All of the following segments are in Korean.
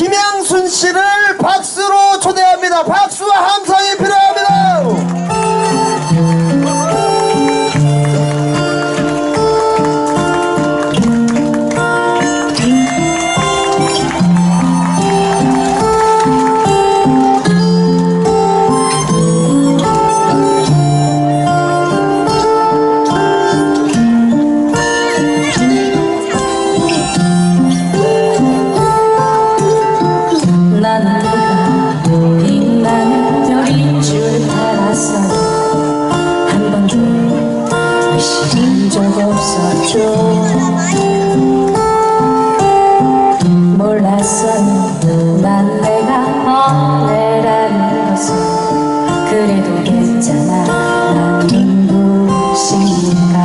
김양순 씨를 박수로 초대합니다. 박수와 함성이 필요합니다. 있잖아. 넌 누구신가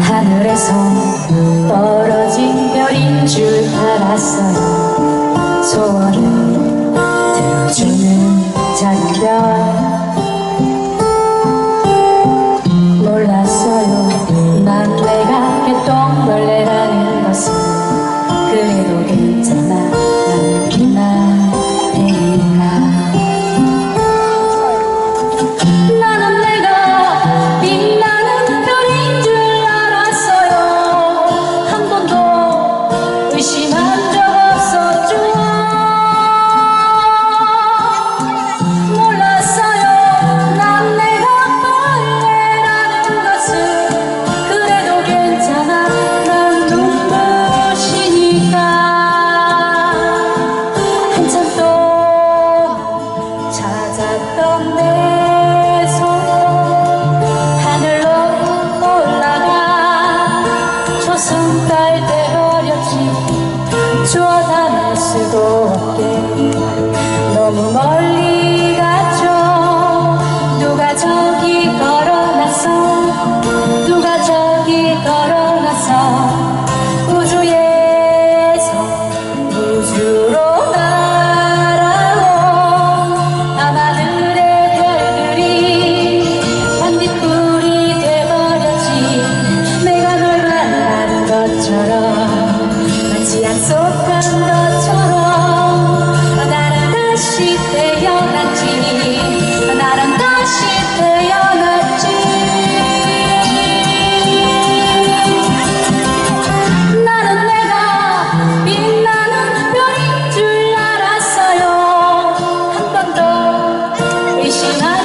하늘에서 떨어진 별인 줄 알았어요 소원을 들어주는 작별 떠나날 수도 없게. 너무 멀리 Shall I?